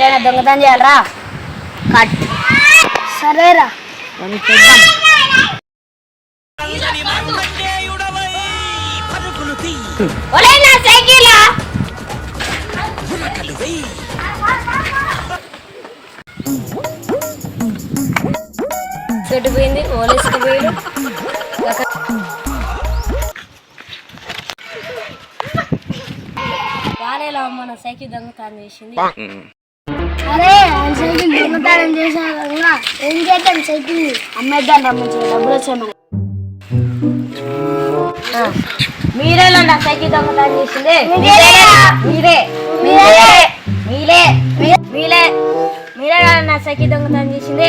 ఎవరైనా దొంగతనం చేయాలరా? కట్. సరేరా చెట్టు పోయింది? ఓలేసుకు పోయాడు. వాలేలో మన సైకిల్ దొంగతనం చేసింది? అరే సైకిల్ దొంగతనం చేసిన ఏం చేద్దాం సైకిల్? అమ్మేద్దాం రమ్మంచి డబ్బులు వచ్చామని మీరేలా నా సైకిల్ దొంగతనం చేసింది. మీరే మీరే. మీరే. మీరే. మీరే. కదా నా సైకిల్ దొంగతనం చేసింది.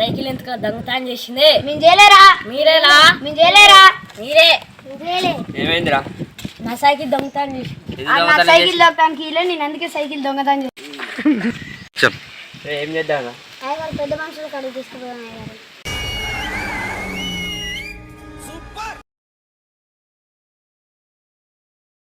సైకిల్ ఎంత దొంగతనం చేసింది? మేము చేయలేరా మీరేలా మేము చేయలేరా మీరే ఏమైందిరా? నా సైకిల్ దొంగతనం చేసి. ఇది ఆ, నా సైకిల్ దొంగతనం కీలే నేను అందుకే సైకిల్ దొంగతనం చేసి. ఏం చేద్దాం పెద్ద మనుషులు కడుగు తీసుకుపోయాను